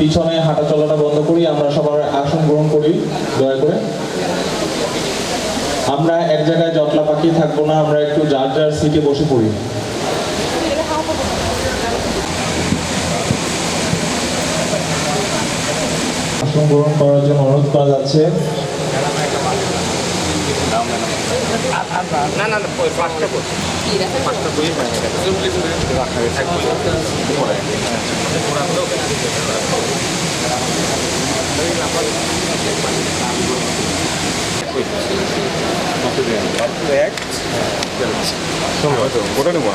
পিছনে হাঁটা চলাটা বন্ধ করি, আমরা সবার আসন গ্রহণ করি, দয়া করে। আমরা এক জায়গায় জটলা পাকিয়ে থাকব না, আমরা একটু যার যার সিটে বসে পড়ি। আসন গ্রহণ করার জন্য অনুরোধ করা যাচ্ছে। না না না পাঁচটা করছি পাঁচটা বই হয়ে রাখা হয়েছে বই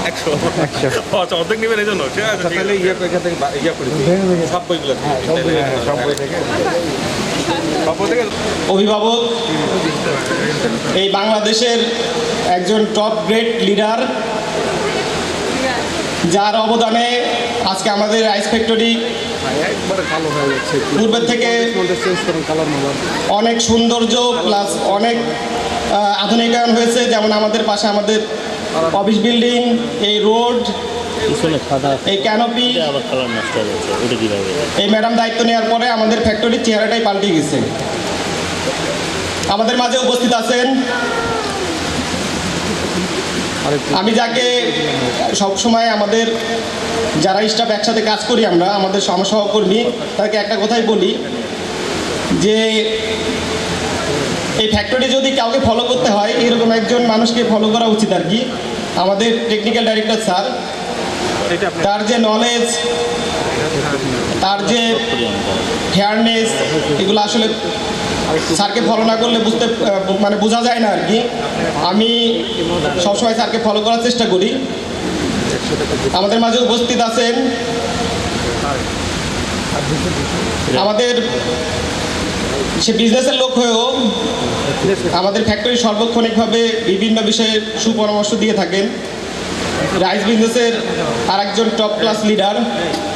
আচ্ছা অর্ধেক নেবেন এই জন্য ঠিক আছে তাহলে ইয়ে থেকে ইয়ে করে সব বইগুলো বই সব বই থেকে অভিভাবক, এই বাংলাদেশের একজন টপ গ্রেড লিডার যার অবদানে আজকে আমাদের আইস ফ্যাক্টরি পূর্বের থেকে অনেক সৌন্দর্য প্লাস অনেক আধুনিকায়ন হয়েছে। যেমন আমাদের পাশে আমাদের অফিস বিল্ডিং এই রোড পিছনে এই ক্যানোপি আবার কালার নষ্ট ওটা কীভাবে এই ম্যাডাম দায়িত্ব নেওয়ার পরে আমাদের ফ্যাক্টরির চেহারাটাই পাল্টে গেছে। আমাদের মাঝে উপস্থিত আছেন। আমি যাকে সবসময় আমাদের যারা স্টাফ একসাথে কাজ করি আমরা আমাদের সম- সহকর্মী তাকে একটা কথাই বলি যে এই ফ্যাক্টরি যদি কাউকে ফলো করতে হয় এরকম একজন মানুষকে ফলো করা উচিত আর কি। আমাদের টেকনিক্যাল ডাইরেক্টর স্যার তার যে নলেজ তার যে ফেয়ারনেস এগুলো আসলে স্যারকে ফলো না করলে বুঝতে মানে বোঝা যায় না আর কি। আমি সবসময় স্যারকে ফলো করার চেষ্টা করি। আমাদের মাঝে উপস্থিত আছেন আমাদের সে বিজনেসের লোক হয়েও আমাদের ফ্যাক্টরি সর্বক্ষণিকভাবে বিভিন্ন বিষয়ে সুপরামর্শ দিয়ে থাকেন। রাইস বিজনেসের আর একজন টপ ক্লাস লিডার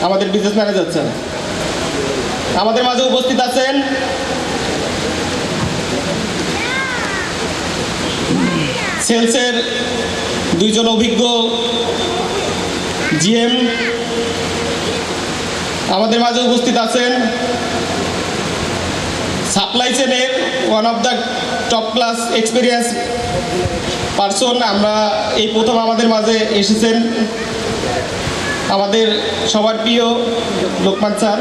আমাদের বিজনেস ম্যানেজার স্যার আমাদের মাঝে উপস্থিত আছেন সেলসের দুইজন অভিজ্ঞ জিএম আমাদের মাঝে উপস্থিত আছেন সাপ্লাই চেনের one of the top class experience person, আমরা এই প্রথম আমাদের মাঝে এসেছেন আমাদের সবার প্রিয় লোকমান স্যার।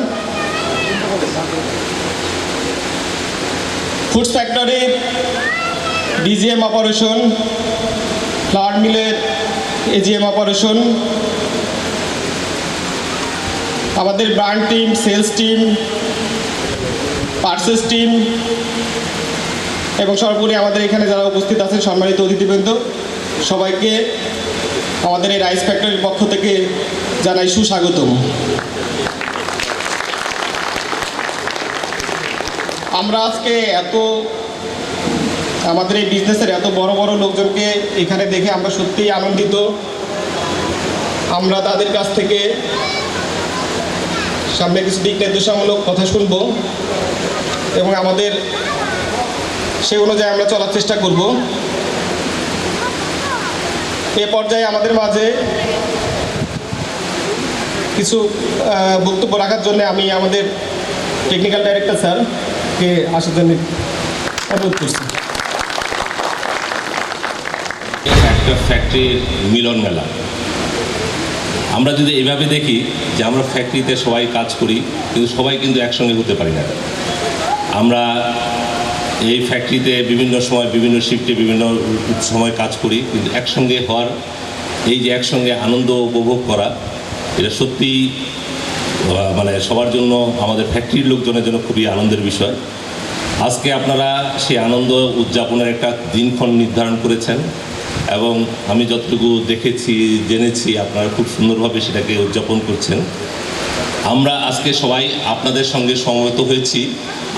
ফুডস ফ্যাক্টরির ডিজিএম অপারেশন ফ্লাওয়ার মিলের এজিএম অপারেশন আমাদের brand team sales team purchase team এবং সর্বোপরি আমাদের এখানে যারা উপস্থিত আছেন, সম্মানিত অতিথিবৃন্দ, সবাইকে আমাদের এই রাইস ফ্যাক্টরির পক্ষ থেকে জানাই সুস্বাগতম। আমরা আজকে এত, আমাদের এই বিজনেসের এত বড় বড় লোকজনকে এখানে দেখে আমরা সত্যিই আনন্দিত। আমরা তাদের কাছ থেকে সামনে কিছু দিক নির্দেশামূলক কথা শুনব এবং আমাদের সে অনুযায়ী আমরা চলার চেষ্টা করব। এ পর্যায়ে আমাদের মাঝে কিছু বক্তব্য রাখার জন্য আমি আমাদের টেকনিক্যাল ডাইরেক্টর স্যারকে আসার জন্য অনুরোধ করছি। ফ্যাক্টরির মিলন মেলা। আমরা যদি এভাবে দেখি যে আমরা ফ্যাক্টরিতে সবাই কাজ করি, কিন্তু সবাই কিন্তু একসঙ্গে হতে পারি না। আমরা এই ফ্যাক্টরিতে বিভিন্ন সময় বিভিন্ন শিফটে বিভিন্ন সময় কাজ করি কিন্তু একসঙ্গে হওয়ার এই যে একসঙ্গে আনন্দ উপভোগ করা এটা সত্যিই আহ, মানে সবার জন্য আমাদের ফ্যাক্টরির লোকজনের জন্য খুবই আনন্দের বিষয়। আজকে আপনারা সেই আনন্দ উদযাপনের একটা দিনক্ষণ নির্ধারণ করেছেন এবং আমি যতটুকু দেখেছি জেনেছি আপনারা খুব সুন্দরভাবে সেটাকে উদযাপন করছেন। আমরা আজকে সবাই আপনাদের সঙ্গে সমবেত হয়েছি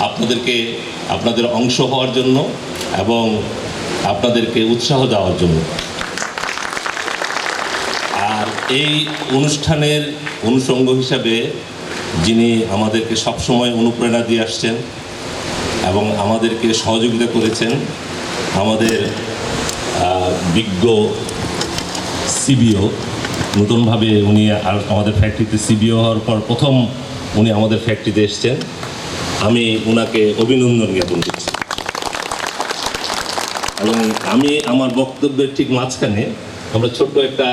আপনাদেরকে, আপনাদের অংশ হওয়ার জন্য এবং আপনাদেরকে উৎসাহ দেওয়ার জন্য। আর এই অনুষ্ঠানের অনুষঙ্গ হিসাবে যিনি আমাদেরকে সবসময় অনুপ্রেরণা দিয়ে আসছেন এবং আমাদেরকে সহযোগিতা করেছেন আমাদের বিজ্ঞ সিবিও নতুনভাবে উনি আর আমাদের ফ্যাক্টরিতে সিবিও হওয়ার পর প্রথম উনি আমাদের ফ্যাক্টরিতে এসছেন। আমি ওনাকে অভিনন্দন জ্ঞাপন করছি। এবং আমি আমার বক্তব্যের ঠিক মাঝখানে আমরা ছোট্ট একটা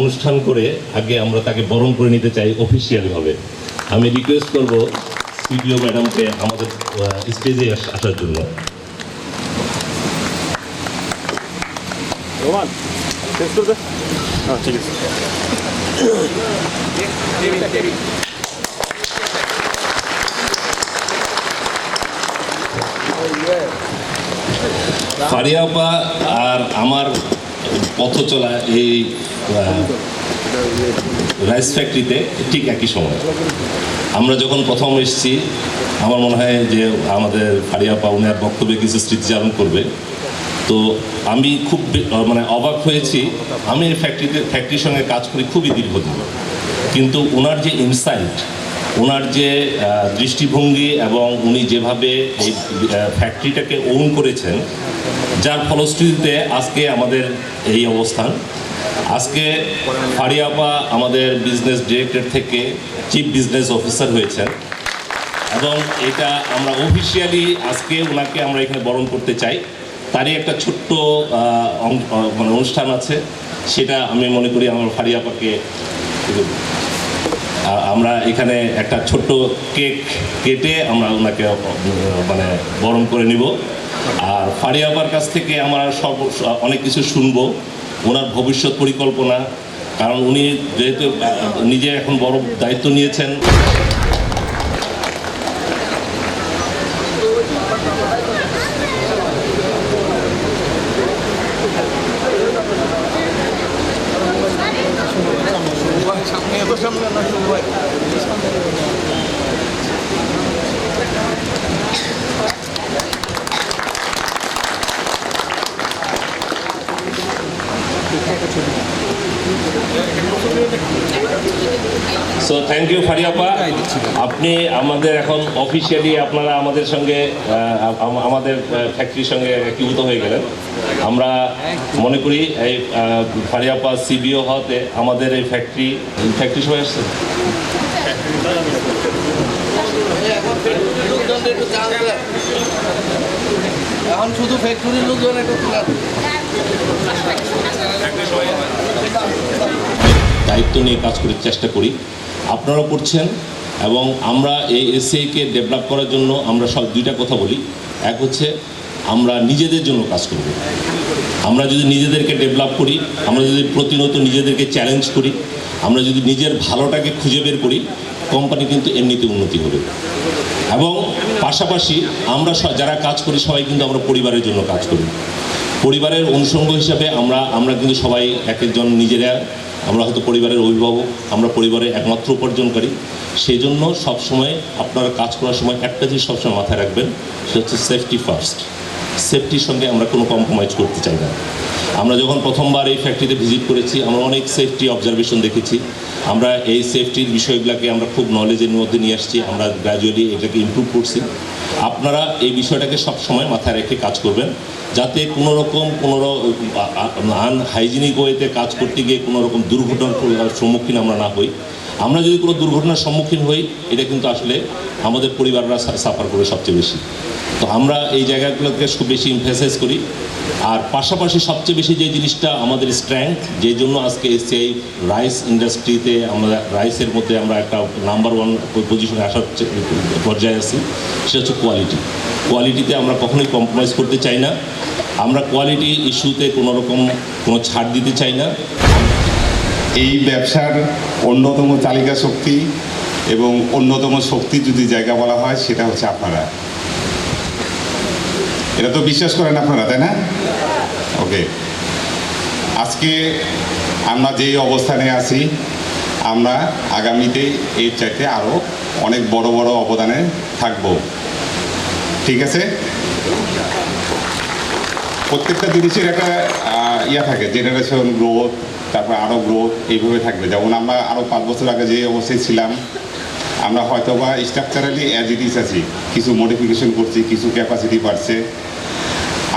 অনুষ্ঠান করে আগে আমরা তাকে বরণ করে নিতে চাই অফিসিয়ালভাবে আমি রিকোয়েস্ট করব সিডিও ম্যাডামকে আমাদের স্টেজে আসার জন্য। শেষ করবে হ্যাঁ ফারিয়াপা আর আমার পথ চলা এই রাইস ফ্যাক্টরিতে ঠিক একই সময়। আমরা যখন প্রথম এসেছি, আমার মনে হয় যে আমাদের ফারিয়াপা উনি আর বক্তব্যে কিছু স্মৃতিচারণ করবে। তো আমি খুব মানে অবাক হয়েছি। আমি ফ্যাক্টরিতে ফ্যাক্টরির সঙ্গে কাজ করি খুবই দীর্ঘদিন। কিন্তু ওনার যে ইনসাইট ওনার যে দৃষ্টিভঙ্গি এবং উনি যেভাবে এই ফ্যাক্টরিটাকে ওন করেছেন, যার ফলশ্রুতিতে আজকে আমাদের এই অবস্থান। আজকে ফারিয়াপা আমাদের বিজনেস ডিরেক্টর থেকে চিফ বিজনেস অফিসার হয়েছেন। এবং এটা আমরা অফিসিয়ালি আজকে ওনাকে আমরা এখানে বরণ করতে চাই। তারই একটা ছোট্ট মানে অনুষ্ঠান আছে। সেটা আমি মনে করি আমার ফারিয়াপাকে আমরা এখানে একটা ছোট্ট কেক কেটে আমরা ওনাকে মানে বরণ করে নিব। আর ফারিয়াবার কাছ থেকে আমরা সব, অনেক কিছু শুনব। ওনার ভবিষ্যৎ পরিকল্পনা, কারণ উনি যেহেতু নিজে এখন বড় দায়িত্ব নিয়েছেন সো থ্যাংক ইউ ফারিয়াপা আপনি আমাদের এখন অফিসিয়ালি আপনারা আমাদের সঙ্গে আমাদের ফ্যাক্টরির সঙ্গে একীভূত হয়ে গেলেন। আমরা মনে করি এই ফারিয়াপা সিবিও হতে আমাদের এই ফ্যাক্টরি ফ্যাক্টরি সবাই আসছে? এখন শুধু ফ্যাক্টরির লোকজন একটু দায়িত্ব নিয়ে কাজ করার চেষ্টা করি। আপনারাও করছেন এবং আমরা এই এসএকে ডেভেলপ করার জন্য আমরা সব দুইটা কথা বলি। এক হচ্ছে, আমরা নিজেদের জন্য কাজ করব। আমরা যদি নিজেদেরকে ডেভেলপ করি, আমরা যদি প্রতিনিয়ত নিজেদেরকে চ্যালেঞ্জ করি, আমরা যদি নিজের ভালোটাকে খুঁজে বের করি কোম্পানি কিন্তু এমনিতে উন্নতি হবে। এবং পাশাপাশি আমরা যারা কাজ করি, সবাই কিন্তু আমরা পরিবারের জন্য কাজ করি। পরিবারের অনুষঙ্গ হিসাবে আমরা আমরা কিন্তু সবাই এক একজন নিজেরা আমরা হয়তো পরিবারের অভিভাবক, আমরা পরিবারের একমাত্র উপার্জনকারী। সেই জন্য সবসময় আপনারা কাজ করার সময় একটা জিনিস সবসময় মাথায় রাখবেন, সেটা হচ্ছে সেফটি ফার্স্ট সেফটির সঙ্গে আমরা কোনো কম্প্রোমাইজ করতে চাই না। আমরা যখন প্রথমবার এই ফ্যাক্টরিতে ভিজিট করেছি, আমরা অনেক সেফটি অবজারভেশন দেখেছি। আমরা এই সেফটির বিষয়গুলোকে আমরা খুব নলেজের মধ্যে নিয়ে আসছি, আমরা গ্র্যাজুয়ালি এটাকে ইমপ্রুভ করছি। আপনারা এই বিষয়টাকে সব সময় মাথায় রেখে কাজ করবেন। যাতে কোনো রকম কোনো আনহাইজিনিক ওয়েতে কাজ করতে গিয়ে কোনো রকম দুর্ঘটনার সম্মুখীন আমরা না হই। আমরা যদি কোনো দুর্ঘটনার সম্মুখীন হই, এটা কিন্তু আসলে আমাদের পরিবাররা সাফার করে সবচেয়ে বেশি। তো আমরা এই জায়গাগুলোকে খুব বেশি ইমফেসাইজ করি। আর পাশাপাশি সবচেয়ে বেশি যে জিনিসটা আমাদের স্ট্রেংথ যে জন্য আজকে সেই রাইস ইন্ডাস্ট্রিতে আমরা রাইসের মধ্যে আমরা একটা নাম্বার ওয়ান পজিশনে আসার পর্যায়ে আছি, সেটা হচ্ছে কোয়ালিটি কোয়ালিটিতে আমরা কখনোই কম্প্রোমাইজ করতে চাই না। আমরা কোয়ালিটি ইস্যুতে কোনো রকম কোনো ছাড় দিতে চাই না। এই ব্যবসার অন্যতম চালিকা শক্তি এবং অন্যতম শক্তি যদি জায়গা বলা হয়, সেটা হচ্ছে আপনারা। এটা তো বিশ্বাস করেন আপনারা, তাই না? ওকে। আজকে আমরা যেই অবস্থানে আছি, আমরা আগামীতে এর চাইতে আরও অনেক বড় বড় অবদানে থাকব। ঠিক আছে? প্রত্যেকটা জিনিসের একটা ইয়া থাকে জেনারেশন গ্রোথ তারপর আরও গ্রোথ এইভাবে থাকবে। যেমন আমরা আরও পাঁচ বছর আগে যে অবস্থায় ছিলাম, আমরা হয়তো বা স্ট্রাকচারালি অ্যাজ আছি। কিছু মডিফিকেশন করছি, কিছু ক্যাপাসিটি বাড়ছে।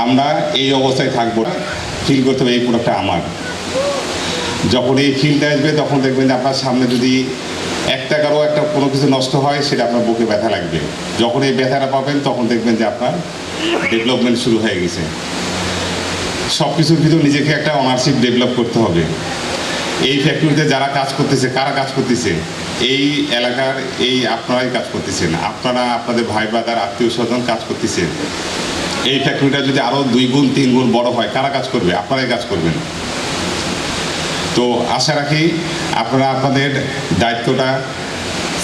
আমরা এই অবস্থায় থাকব না। ফিল করতে হবে এই প্রোডাক্টটা আমার। যখন এই ফিল্ডে আসবে, তখন দেখবেন যে আপনার সামনে যদি এক টাকারও একটা কোনো কিছু নষ্ট হয়, সেটা আপনার বুকে ব্যথা লাগবে। যখন এই ব্যথাটা পাবেন, তখন দেখবেন যে আপনার ডেভেলপমেন্ট শুরু হয়ে গেছে। সব কিছুর ভিতর নিজেকে একটা অনারশিপ ডেভেলপ করতে হবে। এই ফ্যাক্টরিতে যারা কাজ করতেছে, কারা কাজ করতেছে? এই এলাকার এই আপনারাই কাজ করতেছেন। আপনারা আপনাদের ভাই ব্রাদার আত্মীয় স্বজন কাজ করতেছেন। এই ফ্যাক্টরিটা যদি আরও দুই গুণ, তিন গুণ বড় হয়, কারা কাজ করবে? আপনারাই কাজ করবেন। তো আশা রাখি আপনারা আপনাদের দায়িত্বটা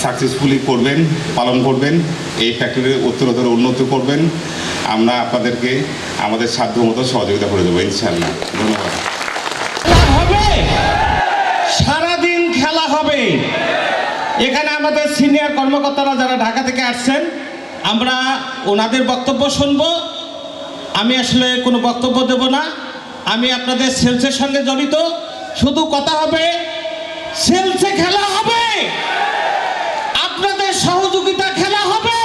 সাকসেসফুলি করবেন, পালন করবেন, এই ফ্যাক্টরির উত্তরোত্তর উন্নতি করবেন। আমরা আপনাদেরকে আমাদের সাধ্য মতো সহযোগিতা করে দেবো, ইনশাআল্লাহ। ধন্যবাদ। হবে। সারাদিন খেলা হবে। এখানে আমাদের সিনিয়র কর্মকর্তারা যারা ঢাকা থেকে আসছেন, আমরা ওনাদের বক্তব্য শুনব। আমি আসলে কোনো বক্তব্য দেব না। আমি আপনাদের সেলসের সঙ্গে জড়িত। শুধু কথা হবে, সেলসে খেলা হবে। আপনাদের সহযোগিতা খেলা হবে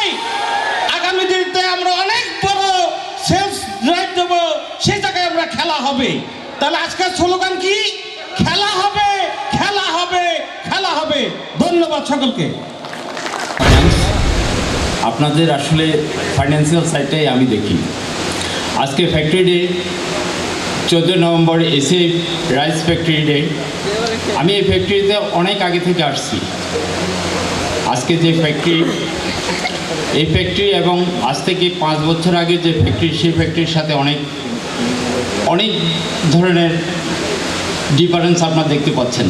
আগামী দিনতে আমরা অনেক বড় সেলস ড্রাইভ দেবো সেই জায়গায় আমরা খেলা হবে। তাহলে আজকের স্লোগান কি? খেলা হবে খেলা হবে খেলা হবে। ধন্যবাদ সকলকে। আপনাদের আসলে ফাইন্যান্সিয়াল সাইডটাই আমি দেখি। আজকে ফ্যাক্টরি ডে চোদ্দ নভেম্বর এসে রাইস ফ্যাক্টরি ডে আমি এই ফ্যাক্টরিতে অনেক আগে থেকে আসছি। আজকে যে ফ্যাক্টরি এই ফ্যাক্টরি এবং আজ থেকে পাঁচ বছর আগে যে ফ্যাক্টরি সেই ফ্যাক্টরির সাথে অনেক অনেক ধরনের ডিফারেন্স আপনারা দেখতে পাচ্ছেন।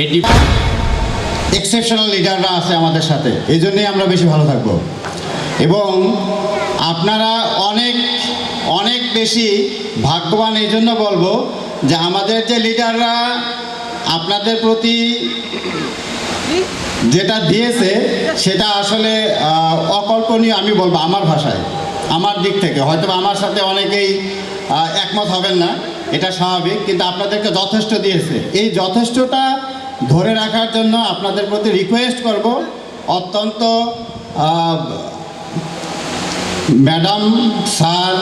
এই এক্সেপশনাল লিডাররা আছে আমাদের সাথে, এই জন্যই আমরা বেশি ভালো থাকব। এবং আপনারা অনেক অনেক বেশি ভাগ্যবান, এই জন্য বলব যে আমাদের যে লিডাররা আপনাদের প্রতি যেটা দিয়েছে, সেটা আসলে অকল্পনীয় আমি বলব আমার ভাষায়, আমার দিক থেকে। হয়তো আমার সাথে অনেকেই একমত হবেন না। এটা স্বাভাবিক, কিন্তু আপনাদেরকে যথেষ্ট দিয়েছে। এই যথেষ্টটা ধরে রাখার জন্য আপনাদের প্রতি রিকোয়েস্ট করব, অত্যন্ত ম্যাডাম স্যার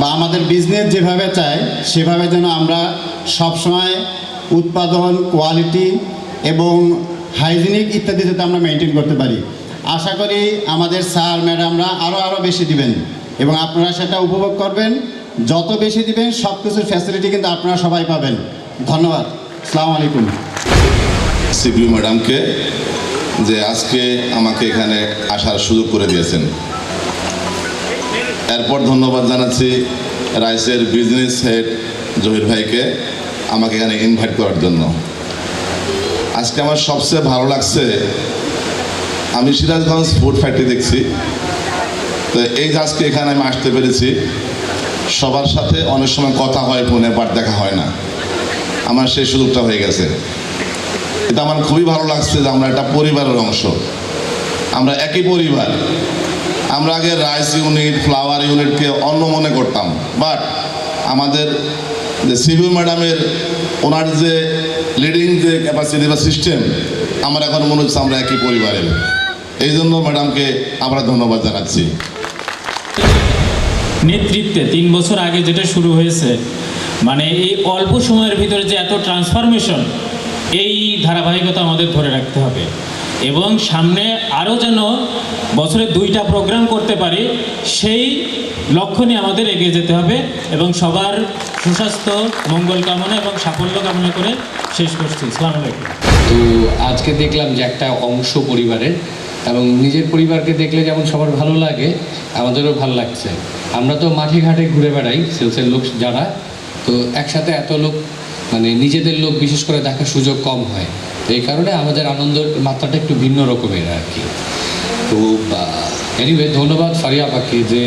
বা আমাদের বিজনেস যেভাবে চায়, সেভাবে যেন আমরা সবসময় উৎপাদন কোয়ালিটি এবং হাইজিনিক ইত্যাদি যাতে আমরা মেনটেন করতে পারি। আশা করি আমাদের স্যার ম্যাডামরা আরও আরও বেশি দিবেন এবং আপনারা সেটা উপভোগ করবেন। যত বেশি দিবেন সব কিছুর ফ্যাসিলিটি কিন্তু আপনারা সবাই পাবেন। ধন্যবাদ। আসসালামু আলাইকুম। সিপিউ ম্যাডামকে যে আজকে আমাকে এখানে আসার সুযোগ করে দিয়েছেন। এরপর ধন্যবাদ জানাচ্ছি রাইসের বিজনেস হেড জহির ভাইকে আমাকে এখানে ইনভাইট করার জন্য। আজকে আমার সবচেয়ে ভালো লাগছে, আমি সিরাজগঞ্জ ফুড ফ্যাক্টরি দেখছি। তো এই আজকে এখানে আমি আসতে পেরেছি সবার সাথে অনেক সময় কথা হয় ফোনে বাট দেখা হয় না। আমার সেই সুযোগটা হয়ে গেছে। এটা আমার খুবই ভালো লাগছে যে আমরা একটা পরিবারের অংশ। আমরা একই পরিবার। আমরা আগে রাইস ইউনিট ফ্লাওয়ার ইউনিটকে অন্য মনে করতাম। বাট আমাদের যে সিভিউ ম্যাডামের ওনার যে লিডিং যে ক্যাপাসিটি বা সিস্টেম আমার এখন মনে হচ্ছে আমরা একই পরিবারের। এই জন্য ম্যাডামকে আমরা ধন্যবাদ জানাচ্ছি। নেতৃত্বে তিন বছর আগে যেটা শুরু হয়েছে মানে এই অল্প সময়ের ভিতরে যে এত ট্রান্সফরমেশন এই ধারাবাহিকতা আমাদের ধরে রাখতে হবে। এবং সামনে আরও যেন বছরে দুইটা প্রোগ্রাম করতে পারি, সেই লক্ষ্য নিয়ে আমাদের এগিয়ে যেতে হবে এবং সবার সুস্বাস্থ্য, মঙ্গল কামনা এবং সাফল্য কামনা করে শেষ করছি। ইসলাম আলাইকুম। তো আজকে দেখলাম যে একটা অংশ পরিবারের এবং নিজের পরিবারকে দেখলে যেমন সবার ভালো লাগে, আমাদেরও ভালো লাগছে। আমরা তো মাঠে ঘাটে ঘুরে বেড়াই, সেলসের লোক যারা, তো একসাথে এত লোক মানে নিজেদের লোক বিশেষ করে দেখার সুযোগ কম হয়। এই কারণে আমাদের আনন্দের মাত্রাটা একটু ভিন্ন রকমের আর কি। তো এনিওয়ে ধন্যবাদ ফারিয়া পাখি যে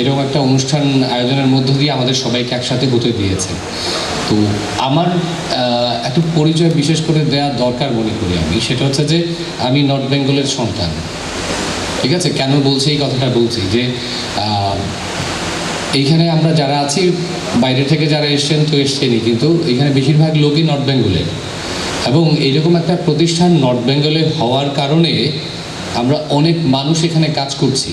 এরকম একটা অনুষ্ঠান আয়োজনের মধ্য দিয়ে আমাদের সবাইকে একসাথে হতে দিয়েছে তো আমার একটু পরিচয় বিশেষ করে দেওয়া দরকার মনে করি আমি। সেটা হচ্ছে যে আমি নর্থ বেঙ্গলের সন্তান। ঠিক আছে? কেন বলছি এই কথাটা বলছি যে এইখানে আমরা যারা আছি, বাইরে থেকে যারা এসছেন তো এসছেনই, কিন্তু এখানে বেশিরভাগ লোকই নর্থ বেঙ্গলের। এবং এইরকম একটা প্রতিষ্ঠান নর্থ বেঙ্গলে হওয়ার কারণে আমরা অনেক মানুষ এখানে কাজ করছি।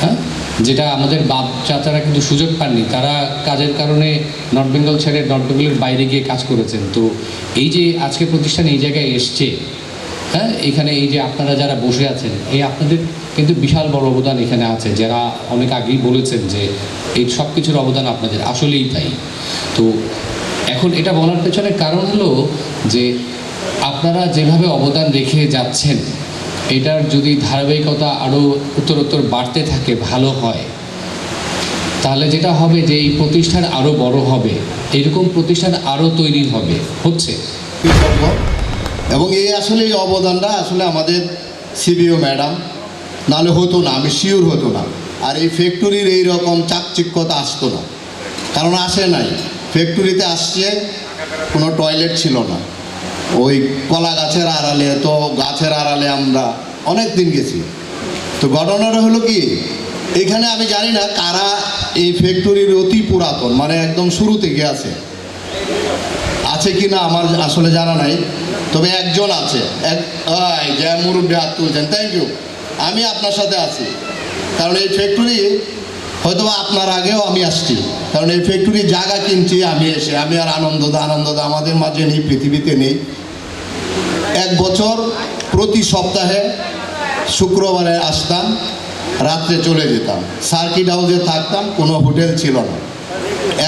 হ্যাঁ? যেটা আমাদের বাপ চাচারা কিন্তু সুযোগ পাননি। তারা কাজের কারণে নর্থ বেঙ্গল ছেড়ে নর্থ বেঙ্গলের বাইরে গিয়ে কাজ করেছেন। তো এই যে আজকে প্রতিষ্ঠান এই জায়গায় এসছে হ্যাঁ? এখানে এই যে আপনারা যারা বসে আছেন, এই আপনাদের কিন্তু বিশাল বড় অবদান এখানে আছে। যারা অনেক আগেই বলেছেন যে এই সব কিছুর অবদান আপনাদের। আসলেই তাই। তো এখন এটা বলার পেছনে কারণ হলো যে আপনারা যেভাবে অবদান রেখে যাচ্ছেন এটার যদি ধারাবাহিকতা আরও উত্তরোত্তর বাড়তে থাকে, ভালো হয়। তাহলে যেটা হবে যে এই প্রতিষ্ঠান আরও বড় হবে। এরকম প্রতিষ্ঠান আরও তৈরি হবে। হচ্ছে। এবং এই আসলে এই অবদানটা আসলে আমাদের সিবিও ম্যাডাম, নাহলে হতো না, আমি শিওর হতো না। আর এই ফ্যাক্টরির এই রকম চাকচিক্যতা আসতো না। কারণ আসে নাই। ফ্যাক্টরিতে আসছে, কোনো টয়লেট ছিল না। ওই কলা গাছের আড়ালে, তো গাছের আড়ালে আমরা অনেক দিন গেছি। তো ঘটনাটা হলো কি, এখানে আমি জানি না কারা এই ফ্যাক্টরির অতি পুরাতন মানে একদম শুরু থেকে আছে। আছে কি না আমার আসলে জানা নাই, তবে একজন আছে, এক যে মুরব্বী হাত তুলছেন থ্যাংক ইউ আমি আপনার সাথে আছি। কারণ এই ফ্যাক্টরি হয়তো আপনার আগেও আমি আসছি। কারণ এই ফ্যাক্টরির জায়গা কিনছি, আমি এসে, আমি আর আনন্দদা আনন্দদা আমাদের মাঝে নেই, পৃথিবীতে নেই। এক বছর প্রতি সপ্তাহে শুক্রবারে আসতাম, রাত্রে চলে যেতাম। সার্কিট হাউসে থাকতাম, কোনো হোটেল ছিল না।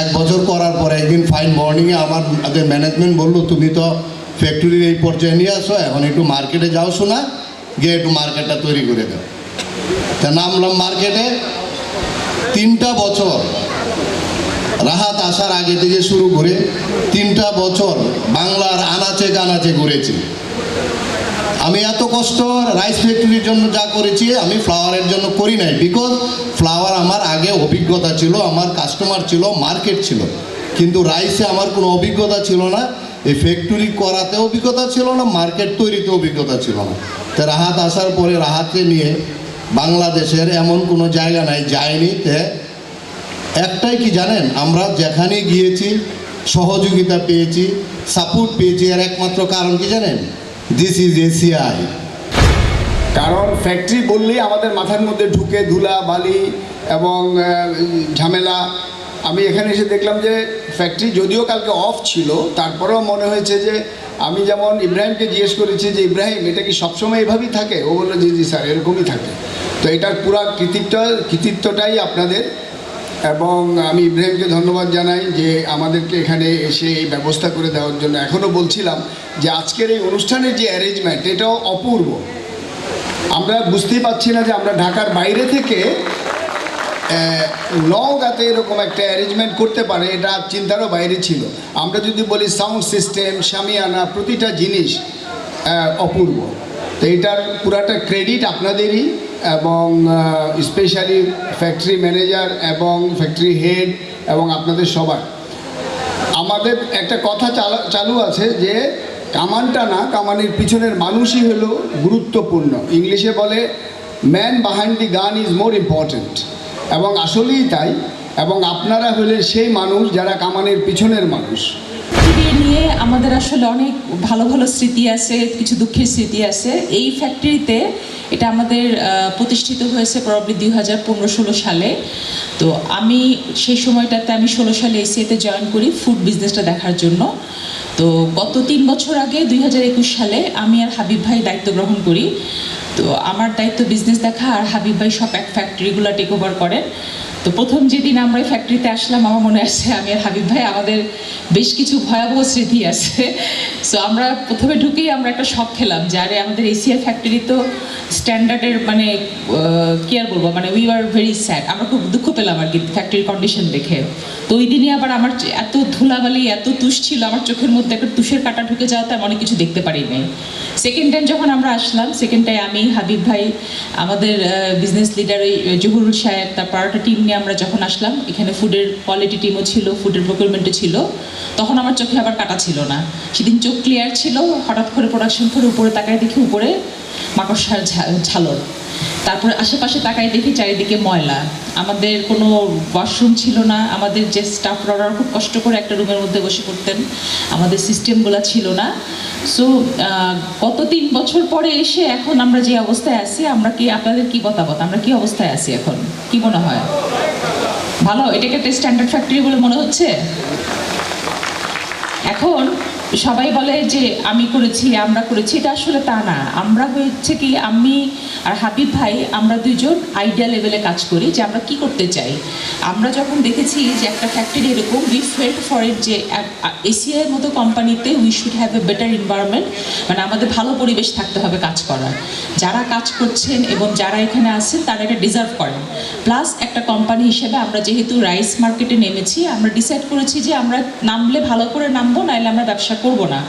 এক বছর করার পরে একদিন ফাইন মর্নিংয়ে আমার আমাদের ম্যানেজমেন্ট বলল, তুমি তো ফ্যাক্টরির এই পর্যায়ে নিয়ে আসো, এখন একটু মার্কেটে যাও শোনা, গিয়ে একটু মার্কেটটা তৈরি করে দাও। তা নামলাম মার্কেটে তিনটা বছর রাহাত আসার আগে থেকে শুরু করে তিনটা বছর বাংলার আনাচে কানাচে ঘুরেছি। আমি এত কষ্ট রাইস ফ্যাক্টরির জন্য যা করেছি, আমি ফ্লাওয়ারের জন্য করি নাই। বিকজ ফ্লাওয়ার আমার আগে অভিজ্ঞতা ছিল, আমার কাস্টমার ছিল মার্কেট ছিল। কিন্তু রাইসে আমার কোনো অভিজ্ঞতা ছিল না এই ফ্যাক্টরি করাতে অভিজ্ঞতা ছিল না মার্কেট তৈরিতে অভিজ্ঞতা ছিল না। তো রাহাত আসার পরে রাহাতকে নিয়ে বাংলাদেশের এমন কোনো জায়গা নাই, যায়নি একটাই কি জানেন? আমরা যেখানে গিয়েছি, সহযোগিতা পেয়েছি সাপোর্ট পেয়েছি, এর একমাত্র কারণ কি জানেন? দিস ইজ এসিআই কারণ ফ্যাক্টরি বললেই আমাদের মাথার মধ্যে ঢুকে ধুলা, বালি এবং ঝামেলা। আমি এখানে এসে দেখলাম যে ফ্যাক্টরি যদিও কালকে অফ ছিল, তারপরেও মনে হয়েছে যে আমি যেমন ইব্রাহিমকে জিজ্ঞেস করেছি যে, ইব্রাহিম, এটা কি সবসময় এভাবেই থাকে? ও বলল, জি জি, স্যার, এরকমই থাকে। তো এটার পুরা কৃতিত্ব, কৃতিত্বটাই আপনাদের। এবং আমি ইব্রাহিমকে ধন্যবাদ জানাই যে আমাদেরকে এখানে এসে এই ব্যবস্থা করে দেওয়ার জন্য। এখনও বলছিলাম যে আজকের এই অনুষ্ঠানের যে অ্যারেঞ্জমেন্ট এটাও অপূর্ব। আমরা বুঝতেই পারছি না যে আমরা ঢাকার বাইরে থেকে নওগাঁতে এরকম একটা অ্যারেঞ্জমেন্ট করতে পারে, এটা চিন্তারও বাইরে ছিল। আমরা যদি বলি সাউন্ড সিস্টেম সামিয়ানা, প্রতিটা জিনিস অপূর্ব। তো এটার পুরাটা ক্রেডিট আপনাদেরই এবং স্পেশালি ফ্যাক্টরি ম্যানেজার এবং ফ্যাক্টরি হেড এবং আপনাদের সবার। আমাদের একটা কথা চালা- আছে যে, কামানটা না, কামানের পিছনের মানুষই হলো গুরুত্বপূর্ণ। ইংলিশে বলে ম্যান বাহাইন্ড দি গান ইজ মোর ইম্পর্ট্যান্ট এবং আসলেই তাই, এবং আপনারা হলেন সেই মানুষ যারা কামানের পিছনের মানুষ। ফ্যাক্টরি নিয়ে আমাদের আসলে অনেক ভালো ভালো স্মৃতি আছে, কিছু দুঃখের স্মৃতি আছে। এই ফ্যাক্টরিতে এটা আমাদের প্রতিষ্ঠিত হয়েছে প্রবলি দুই হাজার পনেরো ষোলো সালে। তো আমি সেই সময়টাতে আমি ষোলো সালে এসিএতে জয়েন করি ফুড বিজনেসটা দেখার জন্য। তো গত তিন বছর আগে দুই হাজার একুশ সালে আমি আর হাবিব ভাই দায়িত্ব গ্রহণ করি। তো আমার দায়িত্ব বিজনেস দেখা আর হাবিব ভাই সব এক ফ্যাক্টরিগুলো টেক ওভার করেন। তো প্রথম যেদিন আমরা ফ্যাক্টরিতে আসলাম, আমার মনে আসছে আমি আর হাবিব ভাই, আমাদের বেশ কিছু ভয়াবহ স্মৃতি আছে। সো আমরা প্রথমে ঢুকেই আমরা একটা শখ খেলাম যে, আরে আমাদের এসিআর ফ্যাক্টরি তো স্ট্যান্ডার্ডের মানে কি আর বলব মানে উই আর ভেরি স্যাড আমরা খুব দুঃখ পেলাম আর কি ফ্যাক্টরির কন্ডিশন দেখে। তো ওই দিনই আবার আমার এত ধুলাবালি, এত তুষ ছিল, আমার চোখের মধ্যে একটা তুষের কাটা ঢুকে যাওয়াতে আমি অনেক কিছু দেখতে পারি নাই। সেকেন্ড টাইম যখন আমরা আসলাম সেকেন্ড টাইম আমি, হাবিব ভাই, আমাদের বিজনেস লিডার ওই জহুরুল সাহেব তারপর একটা টিম নিয়ে আমরা যখন আসলাম, এখানে ফুডের কোয়ালিটি টিমও ছিল ফুডের প্রকুরমেন্টও ছিল, তখন আমার চোখে আবার কাটা ছিল না। সেদিন চোখ ক্লিয়ার ছিল, হঠাৎ করে প্রোডাকশন করে উপরে তাকায় দেখি উপরে মাকড়সার ঝালর। তারপরে আশেপাশে তাকাই দেখি চারিদিকে ময়লা। আমাদের কোনো ওয়াশরুম ছিল না। আমাদের যে স্টাফরা খুব কষ্ট করে একটা রুমের মধ্যে বসে করতেন আমাদের সিস্টেমগুলো ছিল না। সো গত তিন বছর পরে এসে এখন আমরা যে অবস্থায় আছি, আমরা কি, আপনাদের কি মতামত? আমরা কি অবস্থায় আছি এখন? কি মনে হয়? ভালো? এটাকে একটা স্ট্যান্ডার্ড ফ্যাক্টরি বলে মনে হচ্ছে? এখন সবাই বলে যে, আমি করেছি, আমরা করেছি। এটা আসলে তা না। আমরা হচ্ছে কি, আমি আর হাবিব ভাই, আমরা দুইজন আইডিয়া লেভেলে কাজ করি যে আমরা কি করতে চাই। আমরা যখন দেখেছি যে একটা ফ্যাক্টরি এরকম উই ফেল্ট ফর ইট যে এসিআইয়ের মতো কোম্পানিতে we should have a better environment মানে আমাদের ভালো পরিবেশ থাকতে হবে কাজ করার। যারা কাজ করছেন এবং যারা এখানে আছেন, তারা এটা ডিজার্ভ করেন। প্লাস একটা কোম্পানি হিসেবে আমরা যেহেতু রাইস মার্কেটে নেমেছি, আমরা ডিসাইড করেছি যে আমরা নামলে ভালো করে নামবো নাহলে আমরা ব্যবসা করব না।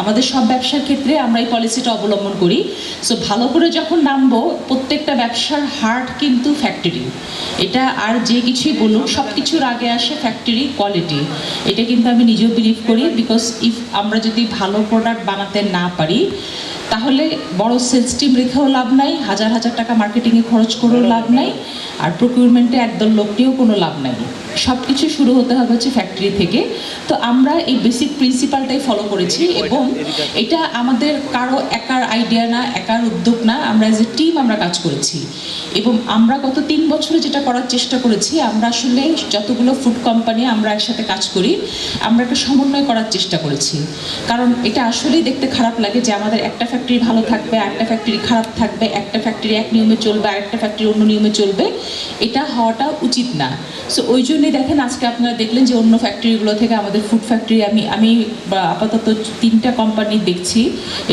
আমাদের সব ব্যবসার ক্ষেত্রে আমরা এই পলিসিটা অবলম্বন করি। সো ভালো করে যখন নামবো, প্রত্যেকটা ব্যবসার হার্ট কিন্তু ফ্যাক্টরি এটা আর যে কিছুই বলুক সব কিছুর আগে আসে ফ্যাক্টরি কোয়ালিটি এটা কিন্তু আমি নিজেও বিলিভ করি বিকজ ইফ আমরা যদি ভালো প্রোডাক্ট বানাতে না পারি তাহলে বড় সেলস টিম রেখেও লাভ নাই হাজার হাজার টাকা মার্কেটিংয়ে খরচ করেও লাভ নাই আর প্রকিউরমেন্টে একদল লোক নিয়েও কোনো লাভ নাই। সব কিছু শুরু হতে হবে হচ্ছে ফ্যাক্টরি থেকে। তো আমরা এই বেসিক প্রিন্সিপালটাই ফলো করেছি এবং এটা আমাদের কারও একার আইডিয়া না একার উদ্যোগ না আমরা এজ এ টিম আমরা কাজ করেছি। এবং আমরা গত তিন বছরে যেটা করার চেষ্টা করেছি আমরা আসলে যতগুলো ফুড কোম্পানি আমরা একসাথে কাজ করি আমরা একটা সমন্বয় করার চেষ্টা করেছি। কারণ এটা আসলেই দেখতে খারাপ লাগে যে আমাদের একটা ফ্যাক্টরি ভালো থাকবে একটা ফ্যাক্টরি খারাপ থাকবে, একটা ফ্যাক্টরি এক নিয়মে চলবে, আরেকটা ফ্যাক্টরি অন্য নিয়মে চলবে, এটা হওয়াটা উচিত না। সো ওই জন্যই দেখেন আজকে আপনারা দেখলেন যে অন্য ফ্যাক্টরিগুলো থেকে আমাদের ফুড ফ্যাক্টরি আমি আমি আপাতত তিনটা কোম্পানি দেখছি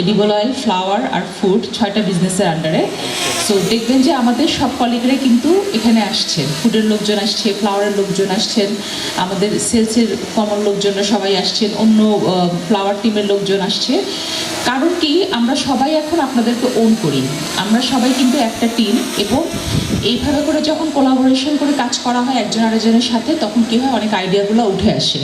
এডিবল অয়েল ফ্লাওয়ার আর ফুড ছয়টা বিজনেসের আন্ডারে সো দেখবেন যে আমাদের সব কলিগরাই কিন্তু এখানে আসছেন। ফুডের লোকজন আসছে ফ্লাওয়ারের লোকজন আসছেন, আমাদের সেলসের কমন লোকজনরা সবাই আসছেন, অন্য ফ্লাওয়ার টিমের লোকজন আসছে। কারণ কি? আমরা সবাই এখন আপনাদেরকে ওন করি। আমরা সবাই কিন্তু একটা টিম এবং এইভাবে করে যখন কোলাবোরেশন করে কাজ করা হয় একজন আরেকজনের সাথে, তখন কী হয় অনেক আইডিয়াগুলো উঠে আসে।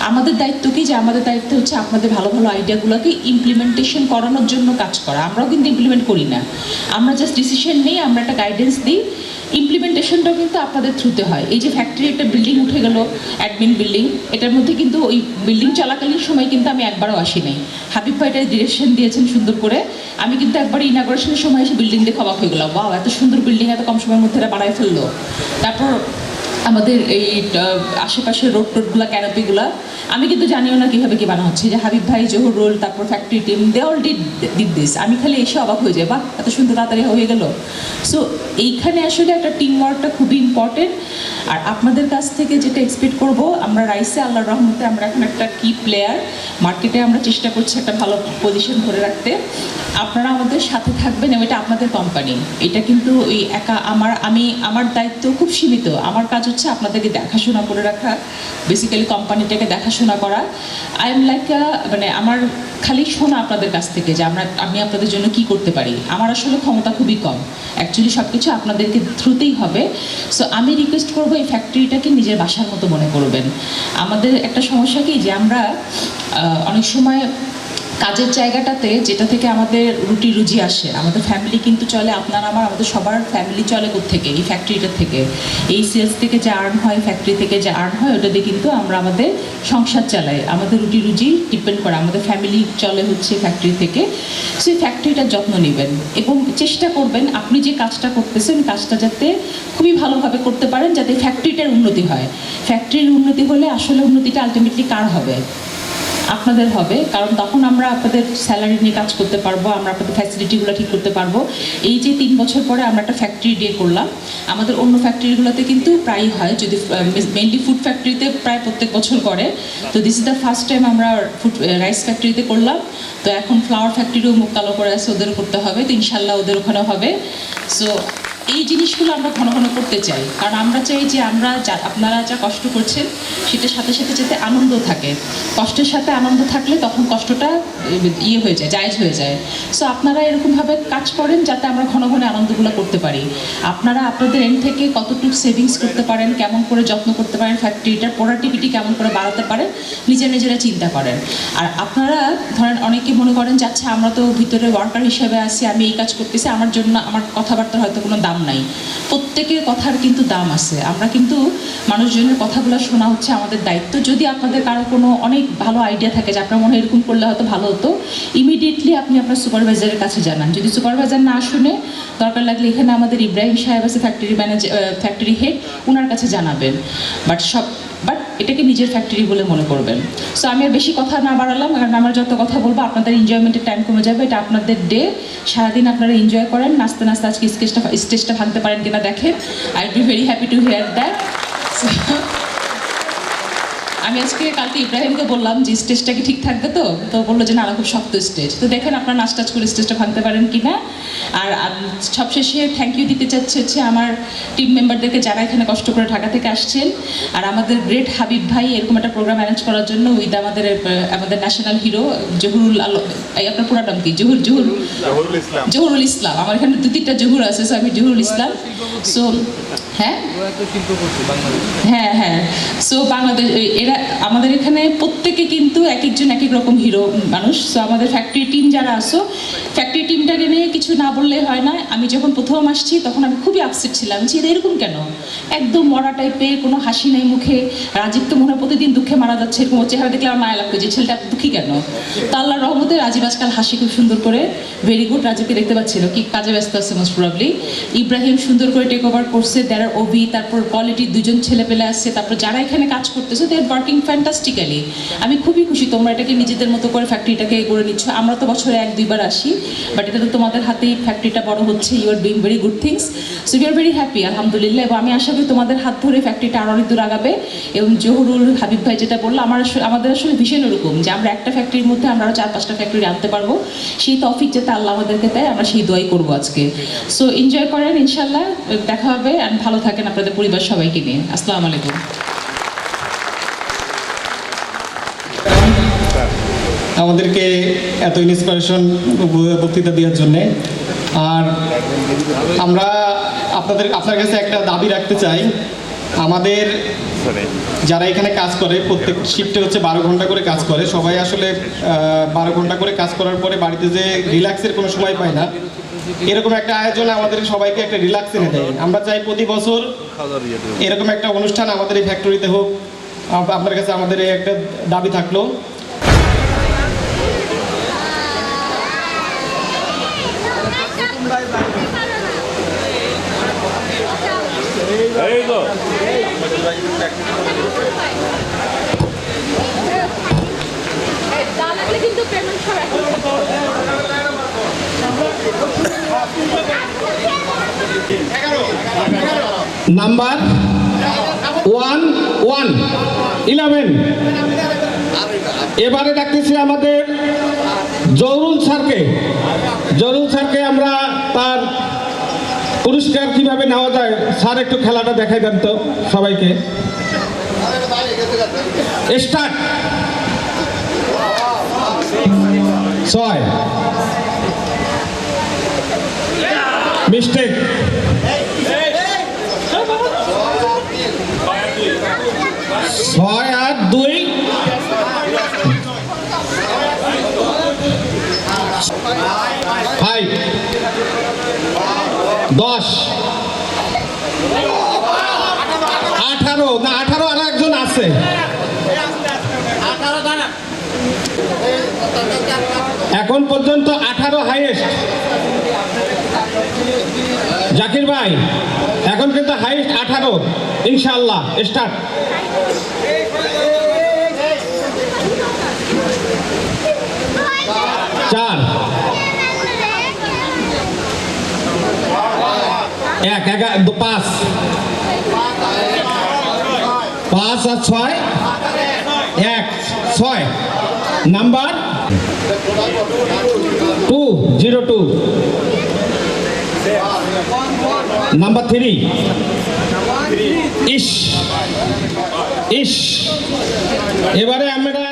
আমাদের দায়িত্ব কি যে আমাদের দায়িত্ব হচ্ছে আপনাদের ভালো ভালো আইডিয়াগুলোকে ইমপ্লিমেন্টেশন করানোর জন্য কাজ করা। আমরাও কিন্তু ইমপ্লিমেন্ট করি না। আমরা জাস্ট ডিসিশন নিই আমরা একটা গাইডেন্স দিই। ইমপ্লিমেন্টেশনটাও কিন্তু আপনাদের থ্রুতে হয়। এই যে ফ্যাক্টরি একটা বিল্ডিং উঠে গেল অ্যাডমিন বিল্ডিং এটার মধ্যে কিন্তু ওই বিল্ডিং চলাকালীন সময় কিন্তু আমি একবারও আসি নাই হাবিব ভাই এটা ডিরেকশন দিয়েছেন সুন্দর করে। আমি কিন্তু একবার ইনাগ্রেশনের সময় এসে বিল্ডিং দেখে অবাক হয়ে গেলাম। বা এত সুন্দর বিল্ডিং এত কম সময়ের মধ্যে এরা বাড়ায় ফেলল। তারপর আমাদের এই আশেপাশের রোড টোডগুলো ক্যানোপিগুলো আমি কিন্তু জানিও না কীভাবে কী বানা হচ্ছে। যে হাবিব ভাই, জহুর রোল, তারপর factory team they all did did this আমি খালি এসে অবাক হয়ে যাই, বাহ, এত সুন্দর তাড়াতাড়ি হয়ে গেল। সো এইখানে আসলে একটা টিম ওয়ার্কটা খুবই ইম্পর্টেন্ট আর আপনাদের কাছ থেকে যেটা এক্সপেক্ট করব, আমরা রাইসে আল্লাহর রহমতে আমরা এখন একটা কি প্লেয়ার মার্কেটে আমরা চেষ্টা করছি একটা ভালো পজিশন ধরে রাখতে। আপনারা আমাদের সাথে থাকবেন এবং এটা আপনাদের কোম্পানি এটা কিন্তু ওই একা আমার, আমি, আমার দায়িত্ব খুব সীমিত। আমার কাজ হচ্ছে আপনাদেরকে দেখাশোনা করে রাখা বেসিক্যালি কোম্পানিটাকে দেখাশোনা করা। আই এম লাইক মানে আমার খালি শোনা আপনাদের কাছ থেকে যে আমরা, আমি আপনাদের জন্য কি করতে পারি। আমার আসলে ক্ষমতা খুবই কম। অ্যাকচুয়ালি সব কিছু আপনাদেরকে থ্রুতেই হবে। সো আমি রিকোয়েস্ট করব এই ফ্যাক্টরিটাকে নিজের বাসার মতো মনে করবেন। আমাদের একটা সমস্যা কি যে আমরা অনেক সময় কাজের জায়গাটাতে যেটা থেকে আমাদের রুটি রুজি আসে, আমাদের ফ্যামিলি কিন্তু চলে আপনার আমার, আমাদের সবার ফ্যামিলি চলে থেকে এই ফ্যাক্টরিটা থেকে। এই সেলস থেকে যে আর্ন হয় ফ্যাক্টরি থেকে যে আর্ন হয় ওটা দিয়ে কিন্তু আমরা আমাদের সংসার চালাই। আমাদের রুটি রুজি ডিপেন্ড করে, আমাদের ফ্যামিলি চলে হচ্ছে ফ্যাক্টরি থেকে। সেই ফ্যাক্টরিটার যত্ন নেবেন এবং চেষ্টা করবেন আপনি যে কাজটা করতেছেন, কাজটা যাতে খুবই ভালোভাবে করতে পারেন, যাতে ফ্যাক্টরিটার উন্নতি হয়। ফ্যাক্টরির উন্নতি হলে আসলে উন্নতিটা আলটিমেটলি কার হবে? আপনাদের হবে, কারণ তখন আমরা আপনাদের স্যালারি নিয়ে কাজ করতে পারব, আমরা আপনাদের ফ্যাসিলিটিগুলো ঠিক করতে পারব। এই যে তিন বছর পরে আমরা একটা ফ্যাক্টরি ডে করলাম, আমাদের অন্য ফ্যাক্টরিগুলোতে কিন্তু প্রায় হয়, যদি মেনলি ফুড ফ্যাক্টরিতে প্রায় প্রত্যেক বছর করে। তো this is the first time আমরা ফুড রাইস ফ্যাক্টরিতে করলাম। তো এখন ফ্লাওয়ার ফ্যাক্টরিও মুখ কালো করে আছে ওদের করতে হবে, তো ইনশাল্লাহ ওদের ওখানে হবে। সো এই জিনিসগুলো আমরা ঘন ঘন করতে চাই। কারণ আমরা চাই যে আমরা যা, আপনারা যা কষ্ট করছেন, সেটার সাথে সাথে যাতে আনন্দ থাকে। কষ্টের সাথে আনন্দ থাকলে তখন কষ্টটা ইয়ে হয়ে যায়, জায়জ হয়ে যায়। সো আপনারা এরকমভাবে কাজ করেন যাতে আমরা ঘন ঘন আনন্দগুলো করতে পারি। আপনারা আপনাদের এন্ড থেকে কতটুকু সেভিংস করতে পারেন, কেমন করে যত্ন করতে পারেন ফ্যাক্টরিটার প্রোডাক্টিভিটি কেমন করে বাড়াতে পারেন, নিজের নিজেরা চিন্তা করেন। আর আপনারা, ধরেন অনেকে মনে করেন যে আচ্ছা আমরা তো ভিতরে ওয়ার্কার হিসেবে আছি, আমি এই কাজ করতেছি, আমার জন্য, আমার কথাবার্তা হয়তো কোনো দাম নাই। প্রত্যেকের কথার কিন্তু দাম আছে। আমরা কিন্তু মানুষজনের কথাগুলো শোনা হচ্ছে আমাদের দায়িত্ব। যদি আপনাদের কারও কোনো অনেক ভালো আইডিয়া থাকে যে আপনার মনে এরকম করলে হয়তো ভালো হতো ইমিডিয়েটলি আপনি আপনার সুপারভাইজারের কাছে জানান। যদি সুপারভাইজার না শুনে, দরকার লাগলে এখানে আমাদের ইব্রাহিম সাহেব আছে ফ্যাক্টরি ম্যানেজার ফ্যাক্টরি হেড ওনার কাছে জানাবেন। বাট সব এটাকে নিজের ফ্যাক্টরি বলে মনে করবেন। সো আমি আর বেশি কথা না বাড়ালাম, কারণ আমার যত কথা বলব, আপনাদের এনজয়মেন্টের টাইম কমে যাবে। এটা আপনাদের ডে সারাদিন আপনারা এনজয় করেন। নাচতে নাচতে আজকে স্কেচটা স্টেজটা ভাঙতে পারেন কিনা দেখেন। I be very happy to hear that আমি আজকে কালকে ইব্রাহিমকে বললাম যে স্টেজটা কি ঠিক থাকবে তো? তো বলল যে না খুব শক্ত স্টেজ। তো দেখেন আপনার নাচ টাচ করে স্টেজটা ভাঙতে পারেন কি না। আর সবশেষে থ্যাংক ইউ দিতে চাচ্ছে হচ্ছে আমার টিম মেম্বারদেরকে যারা এখানে কষ্ট করে ঢাকা থেকে আসছেন। আর আমাদের গ্রেট হাবিব ভাই এরকম একটা প্রোগ্রাম অ্যারেঞ্জ করার জন্য উইথ আমাদের আমাদের ন্যাশনাল হিরো জহুরুল আলো এই আপনার পুরা নাম কি? জহুর জহুর। জহুরুল ইসলাম। আমার এখানে দু তিনটা জহুর আছে সো আমি জহুরুল ইসলাম। সো হ্যাঁ? হ্যাঁ হ্যাঁ। সো বাংলাদেশ এরা আমাদের এখানে প্রত্যেকে কিন্তু এক একজন এক এক রকম হিরো মানুষ। সো আমাদের ফ্যাক্টরি টিম যারা আসো ফ্যাক্টরি টিমটাকে নিয়ে কিছু না বললে হয় না। আমি যখন প্রথম আসছি তখন আমি খুবই আপসেট ছিলাম যে এরা এরকম কেন? একদম মরা টাইপের কোনো হাসি নেই মুখে। রাজীব তো মনে হয় প্রতিদিন দুঃখে মারা যাচ্ছে এরকম চেহারা দেখলে আমার মায়া লাগতো যে ছেলেটা দুঃখী কেন? তা আল্লাহ রহমতে রাজীব আজকাল হাসি খুব সুন্দর করে ভেরি গুড রাজীবকে দেখতে পাচ্ছিল। কি কাজে ব্যস্ত আছে মোস্ট প্রবলি ইব্রাহিম সুন্দর করে টেক ওভার করছে দ্যার ওবি তারপর কোয়ালিটির দুজন ছেলে পেলে আসছে, তারপর যারা এখানে কাজ করতেছে দে আর ওয়ার্কিং ফ্যান্টাস্টিক্যালি আমি খুবই খুশি, তোমরা এটাকে নিজেদের মতো করে ফ্যাক্টরিটাকে করে নিচ্ছ। আমরা তো বছরে এক, দুইবার আসি বাট এটা তো তোমাদের হাতেই ফ্যাক্টরিটা বড় হচ্ছে you are doing very good things so you are very happy আলহামদুলিল্লাহ, এবং আমি আশা করি তোমাদের হাত ধরে ফ্যাক্টরিটা আরও অনেক দূর আগাবে। এবং জহুরুল হাবিব ভাই যেটা বলল, আমার আমাদের আসলে ভীষণ ওরকম যে আমরা একটা ফ্যাক্টরির মধ্যে আমরা আরও চার পাঁচটা ফ্যাক্টরি আনতে পারব। সেই তফিক যাতে আল্লাহ আমাদেরকে দেয়, আমরা সেই দোয়াই করব আজকে। সো এনজয় করেন ইনশাল্লাহ দেখা হবে আর ভালো থাকেন আপনাদের পরিবার সবাইকে নিয়ে। আসসালামু আলাইকুম। আমাদেরকে এত ইন্সপিরেশন বক্তৃতা দেওয়ার জন্যে। আর আমরা আপনাদের আপনার কাছে একটা দাবি রাখতে চাই। আমাদের যারা এখানে কাজ করে প্রত্যেক শিফটে হচ্ছে বারো ঘণ্টা করে কাজ করে। সবাই আসলে বারো ঘণ্টা করে কাজ করার পরে বাড়িতে যে রিল্যাক্সের কোনো সময় পায় না এরকম একটা আয়োজন আমাদের সবাইকে একটা রিল্যাক্স এনে দেয়। আমরা চাই প্রতি বছর এরকম একটা অনুষ্ঠান আমাদের এই ফ্যাক্টরিতে হোক। আপনার কাছে আমাদের এই একটা দাবি থাকল। নাম্বার ওয়ান ওয়ান ইলেভেন এবারে ডাকতেছি আমাদের জরুল স্যারকে। জরুল স্যারকে আমরা তার পুরস্কার কীভাবে নেওয়া যায়? স্যার, একটু খেলাটা দেখাই দেন তো সবাইকে। স্টার্ট। ছয়। মিস্টেক। ছয় আট দশ। আঠারো, না, আঠারো আর একজন আছে। এখন পর্যন্ত আঠারো হাইয়েস্ট জাকির ভাই, এখন কিন্তু হাইয়েস্ট আঠারো ইনশাল্লাহ স্টার্ট চার এক দু- পাঁচ পাঁচ আর ছয় এক ছয় number two zero two number three ইস ইস এবারে আমরা